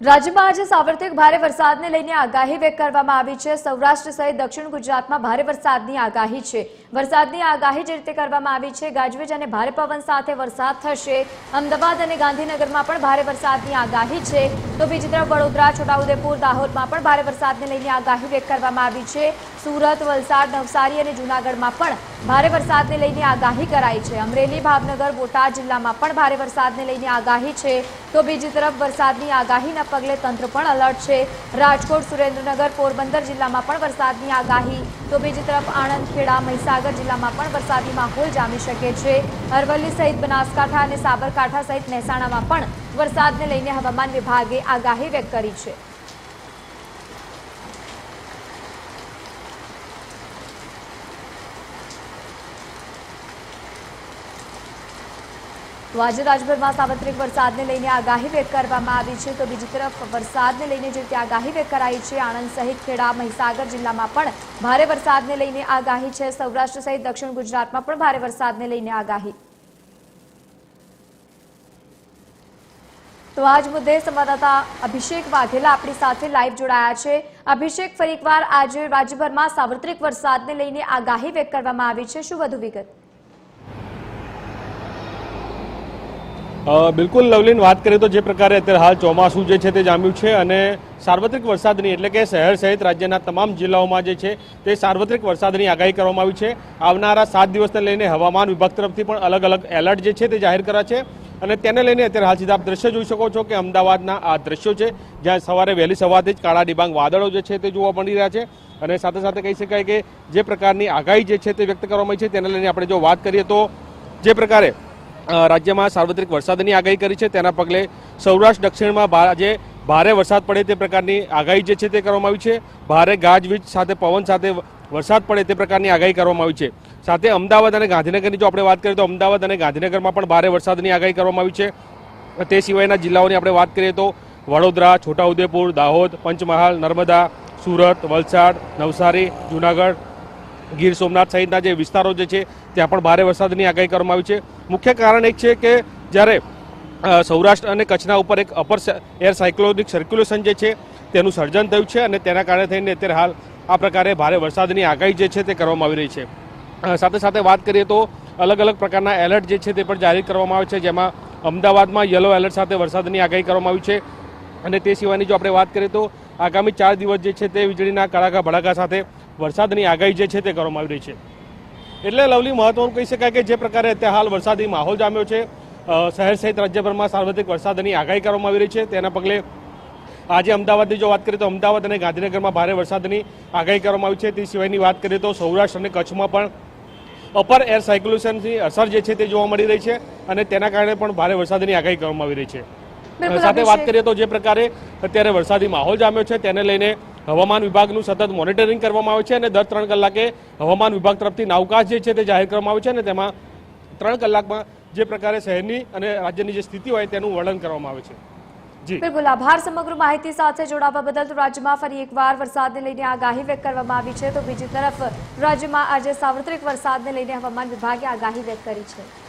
રાજ્યમાં આજે સાર્વત્રિક ભારે વરસાદને લઈને આગાહી વ્યક્ત કરવામાં આવી છે. સૌરાષ્ટ્ર સહિત દક્ષિણ ગુજરાતમાં ભારે વરસાદની આગાહી છે. વરસાદની આગાહી જે રીતે કરવામાં આવી છે, ગાજવીજ અને ભારે પવન સાથે વરસાદ થશે. અમદાવાદ અને ગાંધીનગરમાં પણ ભારે વરસાદની આગાહી છે. તો બીજી તરફ વડોદરા, છોટાઉદેપુર દાહોદમાં પણ ભારે વરસાદને લઈને આગાહી વ્યક્ત કરવામાં આવી છે. સુરત, વલસાડ, નવસારી અને જૂનાગઢમાં પણ ભારે વરસાદને લઈને આગાહી કરાઈ છે. અમરેલી, ભાવનગર, બોટાદ જિલ્લામાં પણ ભારે વરસાદને લઈને આગાહી છે. તો બીજી તરફ વરસાદની આગાહીના પગલે તંત્ર પણ અલર્ટ છે. રાજકોટ, સુરેન્દ્રનગર, પોરબંદર જિલ્લામાં પણ વરસાદની આગાહી. તો બીજી તરફ આણંદ ખેડા મહીસાગર જિલ્લામાં પણ વરસાદી માહોલ જામી શકે છે. અરવલ્લી સહિત બનાસકાંઠા અને સાબરકાંઠા સહિત મહેસાણામાં પણ વરસાદને લઈને હવામાન વિભાગે આગાહી વ્યક્ત કરી છે. તો આજે રાજ્યભરમાં સાર્વત્રિક વરસાદને લઈને આગાહી વ્યક્ત કરવામાં આવી છે. તો બીજી તરફ વરસાદને લઈને જે રીતે આગાહી વ્યક્ત કરાઈ છે, આણંદ સહિત ખેડા, મહીસાગર જિલ્લામાં પણ ભારે વરસાદને લઈને આગાહી છે. સૌરાષ્ટ્ર સહિત દક્ષિણ ગુજરાતમાં પણ ભારે વરસાદને લઈને આગાહી. તો આજ મુદ્દે સંવાદદાતા અભિષેક વાઘેલા આપણી સાથે લાઈવ જોડાયા છે. અભિષેક, ફરી એકવાર આજે રાજ્યભરમાં સાર્વત્રિક વરસાદને લઈને આગાહી વ્યક્ત કરવામાં આવી છે. શું વધુ વિગત? બિલકુલ લવલીન, વાત કરીએ તો જે પ્રકારે અત્યારે હાલ ચોમાસું જે છે તે જામ્યું છે અને સાર્વત્રિક વરસાદની, એટલે કે શહેર સહિત રાજ્યના તમામ જિલ્લાઓમાં જે છે તે સાર્વત્રિક વરસાદની આગાહી કરવામાં આવી છે. આવનારા સાત દિવસને લઈને હવામાન વિભાગ તરફથી પણ અલગ અલગ એલર્ટ જે છે તે જાહેર કર્યા છે અને તેને લઈને અત્યારે હાલ સીધા આપ દ્રશ્ય જોઈ શકો છો કે અમદાવાદના આ દ્રશ્યો છે, જ્યાં સવારે વહેલી સવારથી જ કાળા ડિબાંગ વાદળો જે છે તે જોવા મળી રહ્યા છે અને સાથે સાથે કહી શકાય કે જે પ્રકારની આગાહી જે છે તે વ્યક્ત કરવામાં આવી છે, તેને લઈને આપણે જો વાત કરીએ તો જે પ્રકારે રાજ્યમાં સાર્વત્રિક વરસાદની આગાહી કરી છે. તેના પગલે સૌરાષ્ટ્ર દક્ષિણમાં આજે ભારે વરસાદ પડે તે પ્રકારની આગાહી જે છે તે કરવામાં આવી છે. ભારે ગાજવીજ સાથે, પવન સાથે વરસાદ પડે તે પ્રકારની આગાહી કરવામાં આવી છે. સાથે અમદાવાદ અને ગાંધીનગરની જો આપણે વાત કરીએ તો અમદાવાદ અને ગાંધીનગરમાં પણ ભારે વરસાદની આગાહી કરવામાં આવી છે. તે સિવાયના જિલ્લાઓની આપણે વાત કરીએ તો વડોદરા, છોટાઉદેપુર, દાહોદ, પંચમહાલ, નર્મદા, સુરત, વલસાડ, નવસારી, જૂનાગઢ ગીર સોમનાથ સહિતના જે વિસ્તારો જે છે, ત્યાં પણ ભારે વરસાદની આગાહી કરવામાં આવી છે. મુખ્ય કારણ એક છે કે જ્યારે સૌરાષ્ટ્ર અને કચ્છના ઉપર એક અપર એર સાયક્લોનિક સર્ક્યુલેશન જે છે, તેનું સર્જન થયું છે અને તેના કારણે થઈને અત્યારે હાલ આ પ્રકારે ભારે વરસાદની આગાહી જે છે તે કરવામાં આવી રહી છે. સાથે સાથે વાત કરીએ તો અલગ અલગ પ્રકારના એલર્ટ જે છે તે પણ જાહેર કરવામાં આવે છે, જેમાં અમદાવાદમાં યલો એલર્ટ સાથે વરસાદની આગાહી કરવામાં આવી છે. અને તે સિવાયની જો આપણે વાત કરીએ તો આગામી ચાર દિવસ જે છે તે વીજળીના કડાકા ભડાકા સાથે વરસાદની આગાહી જે છે તે કરવામાં આવી રહી છે. એટલે લવલી મહત્વનું કહી શકાય કે જે પ્રકારે અત્યારે હાલ વરસાદી માહોલ જામ્યો છે શહેર સહિત રાજ્યભરમાં સાર્વત્રિક વરસાદની આગાહી કરવામાં આવી રહી છે. તેના પગલે આજે અમદાવાદની જો વાત કરીએ તો અમદાવાદ અને ગાંધીનગરમાં ભારે વરસાદની આગાહી કરવામાં આવી છે. તે સિવાયની વાત કરીએ તો સૌરાષ્ટ્ર અને કચ્છમાં પણ અપર એર સાયક્યુલેશનની અસર જે છે તે જોવા મળી રહી છે અને તેના કારણે પણ ભારે વરસાદની આગાહી કરવામાં આવી રહી છે. સાથે વાત કરીએ તો જે પ્રકારે અત્યારે વરસાદી માહોલ જામ્યો છે તેને લઈને હવામાન વિભાગનું સતત મોનિટરિંગ કરવામાં આવે છે અને દર ત્રણ કલાકે હવામાન વિભાગ તરફથી નાવકાશ જે છે તે જાહેર કરવામાં આવે છે અને તેમાં ત્રણ કલાકમાં જે પ્રકારે શહેરની અને રાજ્યની જે સ્થિતિ હોય તેનું વર્ણન કરવામાં આવે છે. બિલકુલ, આભાર સમગ્ર માહિતી સાથે જોડાવા બદલ તો રાજ્યમાં ફરી એકવાર વરસાદને લઈને આગાહી વ્યક્ત કરવામાં આવી છે. તો બીજી તરફ રાજ્યમાં આજે સાર્વત્રિક વરસાદને લઈને હવામાન વિભાગે આગાહી વ્યક્ત કરી છે.